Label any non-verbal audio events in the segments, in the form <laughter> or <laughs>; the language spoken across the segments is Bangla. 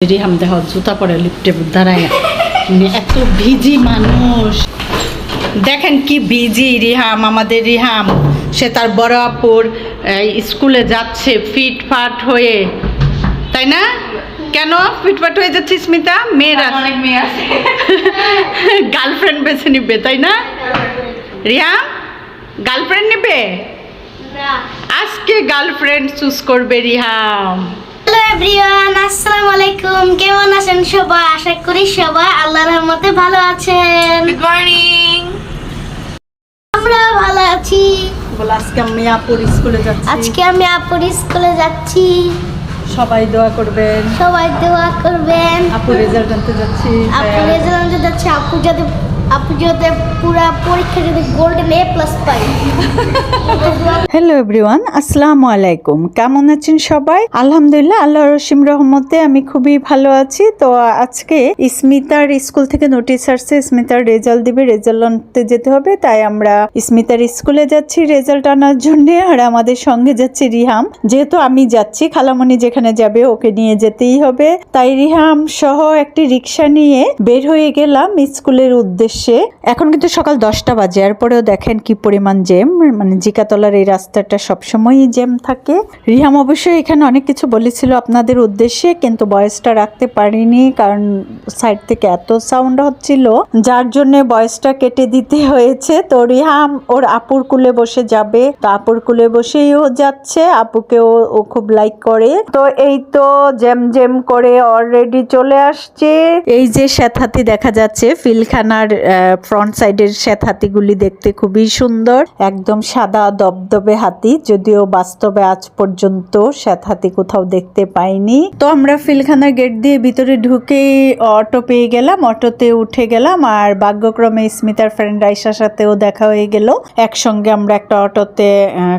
রিহাম দেহ জুতা পরে লিফটে দাঁড়ায় এত ভিজি মানুষ। দেখেন কি ভিজি রিহাম আমাদের রিহাম। সে তার বড় আপুর স্কুলে যাচ্ছে ফিটফাট হয়ে। তাই না? কেন ফিটফাট হয়ে যাচ্ছে স্মিতা? মেয়েরা। অনেক মেয়ে আছে। <laughs> গার্লফ্রেন্ড বেছে নিবে তাই না? রিহাম গার্লফ্রেন্ড নেবে? আজকে গার্লফ্রেন্ড চুজ করবে রিহাম। হ্যালো এভরিওয়ান আসসালামু আলাইকুম। কেমন আছেন সবাই? আশা করি সবাই আল্লাহর রহমতে ভালো আছেন। গুড মর্নিং আমরা ভালো আছি। বলে আজকে আমি আপুর স্কুলে যাচ্ছি। আজকে আমি আপুর স্কুলে যাচ্ছি। সবাই দোয়া করবেন। সবাই দোয়া করবেন। আপুর রেজাল্ট আনতে যাচ্ছি। আপু রেজাল্ট যাচ্ছে আপু যদি আপু যদি পরীক্ষা যদি গোল্ডেন এ প্লাস পাই। হ্যালো এভরিওয়ান আসসালামু আলাইকুম। কেমন আছেন সবাই? আলহামদুলিল্লাহ আল্লাহ রসিম রহমতে আমি খুবই ভালো আছি। তো আজকে স্মিতার স্কুল থেকে নোটিশ আসছে, স্মিতার রেজাল্ট দিবে রেজাল্ট আনতে যেতে হবে, তাই আমরা স্মিতার স্কুলে যাচ্ছি রেজাল্ট আনার জন্য, আর আমাদের সঙ্গে যাচ্ছে রিহাম। যেহেতু আমি যাচ্ছি, খালামণি যেখানে যাবে, ওকে নিয়ে যেতেই হবে। তাই রিহাম সহ একটি রিক্সা নিয়ে বের হয়ে গেলাম স্কুলের উদ্দেশ্যে। এখন কিন্তু সকাল দশটা বাজে। এরপরেও দেখেন কি পরিমাণ জ্যাম। মানে জিকাতলার এই রাস্তাটা সবসময়ই জ্যাম থাকে। রিহাম অবশ্যই এখানে অনেক কিছু বলেছিল আপনাদের উদ্দেশ্যে, কিন্তু বয়সটা রাখতে পারিনি, কারণ সাইড থেকে এত সাউন্ড হচ্ছিল। যার জন্য বয়সটা কেটে দিতে হয়েছে। তো রিহাম, ওর আপুর কুলে বসে যাবে। তো আপুর কুলে বসেই ও যাচ্ছে। আপুকেও ও খুব লাইক করে। তো এই তো জ্যাম জ্যাম করে অলরেডি চলে আসছে। এই যে শ্বেতহাতি দেখা যাচ্ছে, ফিলখানার ফ্রন্ট সাইডের শ্বেতহাতিগুলি দেখতে খুবই সুন্দর। একদম সাদা দবদবে হাতি, যদিও বাস্তবে আজ পর্যন্ত শ্বেতহাতি কোথাও দেখতে পাইনি। তো আমরা ফিলখানার গেট দিয়ে ভিতরে ঢুকে অটো পেয়ে গেলাম অটোতে উঠে গেলাম, আর ভাগ্যক্রমে স্মিতার ফ্রেন্ড রাইসার সাথেও দেখা হয়ে গেল। একসঙ্গে আমরা একটা অটোতে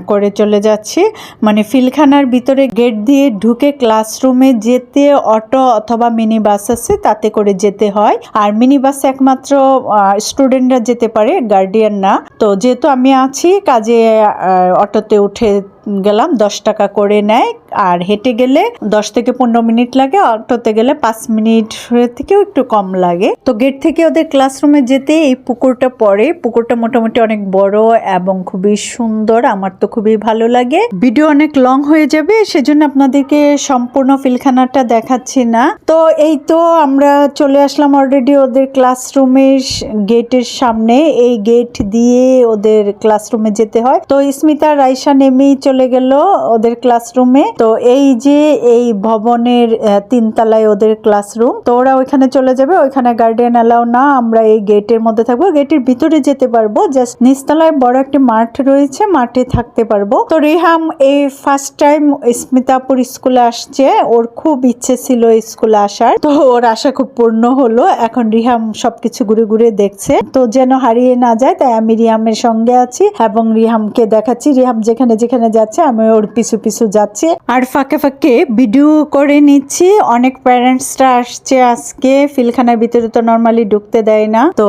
করে চলে যাচ্ছি। মানে ফিলখানার ভিতরে গেট দিয়ে ঢুকে ক্লাসরুমে যেতে অটো অথবা মিনি বাস আছে, তাতে করে যেতে হয়। আর মিনি বাসে একমাত্র স্টুডেন্টরা যেতে পারে গার্ডিয়ান না তো যেহেতু আমি আছি কাজে অটোতে উঠে গেলাম, দশ টাকা করে নেয়। আর হেঁটে গেলে দশ থেকে পনেরো মিনিট লাগে, অটোতে গেলে পাঁচ মিনিট থেকেও একটু কম লাগে। তো গেট থেকে ওদের ক্লাসরুমে যেতে এই পুকুরটা পড়ে। পুকুরটা মোটামুটি অনেক বড় এবং খুবই সুন্দর, আমার তো খুবই ভালো লাগে। ভিডিও অনেক লং হয়ে যাবে, সেজন্য আপনাদেরকে সম্পূর্ণ ফিলখানাটা দেখাচ্ছি না। তো এই তো আমরা চলে আসলাম অলরেডি ওদের ক্লাসরুমের গেটের সামনে। এই গেট দিয়ে ওদের ক্লাসরুমে যেতে হয়। তো স্মিতা রাইসা নেমেই চলে গেল ওদের ক্লাসরুমে তো এই যে এই ভবনের তিনতলায় ওদের ক্লাসরুম তো ওরা ওইখানে চলে যাবে। ওইখানে গার্ডিয়ান অ্যালাউ না, আমরা এই গেটের মধ্যে থাকব। গেটের ভিতরে যেতে পারব। জাস্ট নিচতলায় বড় একটা মাঠ রয়েছে, মাঠে থাকতে পারব। তো রেহাম, এই ফার্স্ট টাইম স্মিতাপুর স্কুলে আসছে। ওর খুব ইচ্ছে ছিল স্কুলে আসার। তো ওর আশা খুব পূর্ণ হলো। এখন রিহাম সবকিছু ঘুরে ঘুরে দেখছে। তো যেন হারিয়ে না যায়, তাই আমি রিহামের সঙ্গে আছি এবং রিহামকে দেখাচ্ছি। রিহাম যেখানে যেখানে যাচ্ছে, আমি ওর পিছু পিছু যাচ্ছি। আর ফাঁকে ফাঁকে ভিডিও করে নিচ্ছি। অনেক প্যারেন্টসরা আসছে আজকে। ফিলখানার ভিতরে তো নর্মালি ঢুকতে দেয় না। তো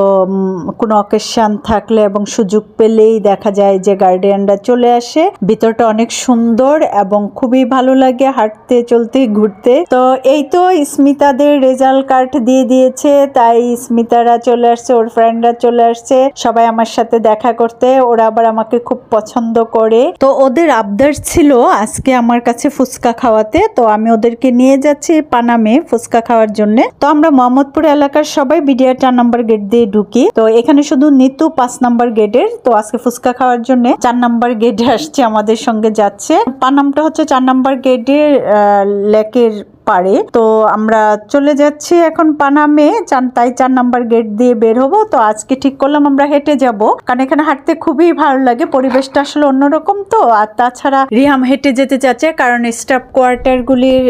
কোনো অকেশন থাকলে এবং সুযোগ পেলেই দেখা যায় যে গার্ডিয়ানরা চলে আসে। ভিতরটা অনেক সুন্দর এবং খুবই ভালো লাগে হাঁটতে, চলতে, ঘুরতে। তো, এই তো স্মিতাদের রেজাল্ট কার্ড দিয়ে দিয়েছে। তাই স্মিতারা চলে আসছে, ওর ফ্রেন্ডরা চলে আসছে। সবাই আমার সাথে দেখা করতে। ওরা আবার আমাকে খুব পছন্দ করে। তো, ওদের আবদার ছিল আজকে আমার কাছে ফুচকা খাওয়াতে, তো আমি ওদেরকে নিয়ে যাচ্ছি পানামে ফুচকা খাওয়ার জন্য। তো আমরা মোহাম্মদপুর এলাকার সবাই বিডিআর চার নম্বর গেট দিয়ে ঢুকি। তো এখানে শুধু নিতু পাঁচ নম্বর গেটের, তো আজকে ফুচকা খাওয়ার জন্য চার নম্বর গেটে আসছে আমাদের সঙ্গে যাচ্ছে। পানামটা হচ্ছে চার নম্বর গেটের লেকের পারে। তো আমরা চলে যাচ্ছি এখন পানামে। চান, তাই চার নাম্বার গেট দিয়ে বের হব। তো আজকে ঠিক করলাম আমরা হেঁটে যাব। কারণ এখানে হাঁটতে খুবই ভালো লাগে। পরিবেশটা আসলে অন্যরকম তো। আর তাছাড়া রিহাম হেঁটে যেতে চাচ্ছে। কারণ স্টাফ কোয়ার্টারগুলির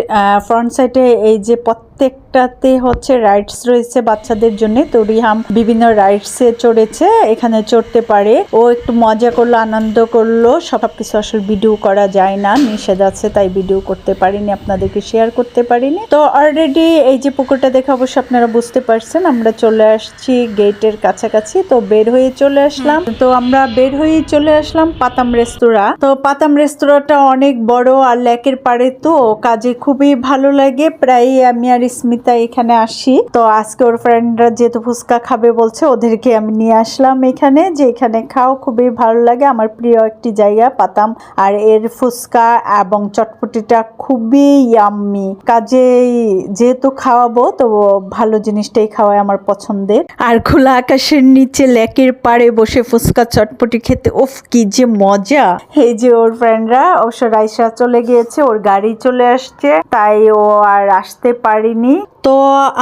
ফ্রন্ট সাইডে এই যে প্রত্যেকটাতে হচ্ছে রাইডস রয়েছে বাচ্চাদের জন্য। তো রিহাম বিভিন্ন রাইডসে চড়েছে এখানে চড়তে পারে। ও একটু মজা করল আনন্দ করল। সব কিছু আসলে ভিডিও করা যায় না নিষেধ আছে তাই ভিডিও করতে পারিনি আপনাদেরকে শেয়ার করতে পারিনি। তো অলরেডি এই যে পুকুরটা দেখে অবশ্যই আপনারা বুঝতে পারছেন আমরা চলে আসছি গেটের কাছাকাছি তো বের হয়ে চলে আসলাম। তো আমরা বের হয়ে চলে আসলাম পাতাম রেস্তোরাঁ। তো পাতাম রেস্তোরাঁটা অনেক বড় আর লেকের পাড়ে তো কাজে খুবই ভালো লাগে। প্রায় আমি আর আর স্মিতা এখানে আসি। তো আজকে ওর ফ্রেন্ডরা যেহেতু ফুচকা খাবে বলছে, ওদেরকে আমি নিয়ে আসলাম এখানে, যে এখানে খাও, খুবই ভালো লাগে। আমার প্রিয় একটি জায়গা, পাতাম। আর এর ফুচকা এবং চটপটিটা খুবই ইয়াম্মি কাজেই যেহেতু খাওয়াবো, তো ভালো জিনিসটাই খাওয়াই আমার পছন্দের। আর খোলা আকাশের নিচে লেকের পাড়ে বসে ফুচকা, চটপটি খেতে ওফ কি যে মজা! এই যে ওর ফ্রেন্ডরা অবশ্য রাইসা চলে গিয়েছে, ওর গাড়ি চলে আসছে। তাই ও আর আসতে পারিনি তো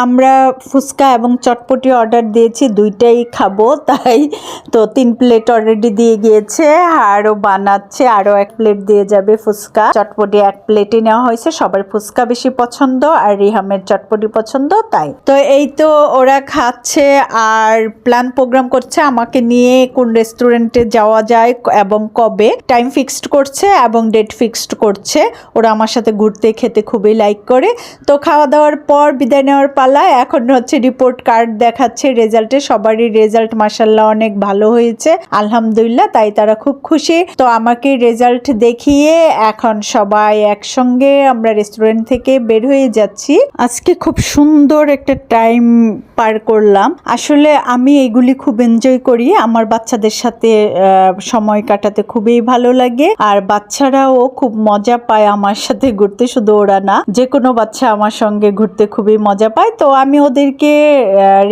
আমরা ফুচকা এবং চটপটি অর্ডার দিয়েছি, দুইটাই খাব, তাই তো তিন প্লেট অলরেডি দিয়ে গিয়েছে, আরও বানাচ্ছে, আরও এক প্লেট দিয়ে যাবে ফুচকা। চটপটি এক প্লেটে নেওয়া হয়েছে, সবার ফুচকা বেশি পছন্দ আর রিহামের চটপটি পছন্দ, তাই। তো এই তো ওরা খাচ্ছে আর প্ল্যান প্রোগ্রাম করছে আমাকে নিয়ে কোন রেস্টুরেন্টে যাওয়া যায় এবং কবে। টাইম ফিক্সড করছে এবং ডেট ফিক্সড করছে। ওরা আমার সাথে ঘুরতে খেতে খুবই লাইক করে। তো খাওয়া দাওয়ার পর বিদায় নেওয়ার পালা। এখন হচ্ছে রিপোর্ট কার্ড দেখাচ্ছে রেজাল্টে সবারই রেজাল্ট মাসাল্লাহ অনেক ভালো হয়েছে। আলহামদুলিল্লাহ, তাই তারা খুব খুশি। তো আমাকে রেজাল্ট দেখিয়ে এখন সবাই একসঙ্গে আমরা রেস্টুরেন্ট থেকে বের হয়ে যাচ্ছি। আজকে খুব সুন্দর একটা টাইম পার করলাম। আসলে আমি এগুলি খুব এনজয় করি। আমার বাচ্চাদের সাথে সময় কাটাতে খুবই ভালো লাগে। আর বাচ্চারাও খুব মজা পায় আমার সাথে ঘুরতে, শুধু ওরা না। যে কোনো বাচ্চা আমার সঙ্গে ঘুরতে খুবই মজা পায় তো আমি ওদেরকে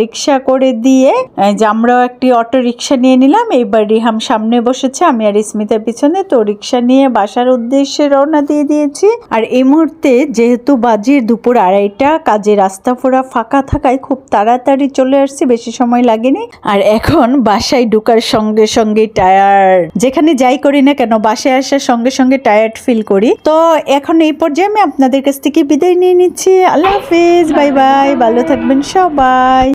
রিক্সা করে দিয়ে যে আমরাও একটি অটো রিক্সা নিয়ে নিলাম। এইবার রিহাম সামনে বসেছে, আমি আর স্মিতার পিছনে। তো রিক্সা নিয়ে বাসার উদ্দেশ্যে রওনা দিয়ে দিয়েছি। আর এই মুহূর্তে যেহেতু বাজে দুপুর আড়াইটা, কাজে রাস্তা ফোরা ফাঁকা থাকায় খুব তাড়াতাড়ি চলে আসছি, বেশি সময় লাগেনি। আর এখন বাসায় ঢুকার সঙ্গে সঙ্গে টায়ার্ড যেখানে যাই করি না কেন, বাসায় আসার সঙ্গে সঙ্গে টায়ার্ড ফিল করি। তো এখন এই পর্যায়ে আমি আপনাদের কাছ থেকে বিদায় নিয়ে নিচ্ছি। আল্লাহ হাফিজ বাই বাই ভালো থাকবেন সবাই।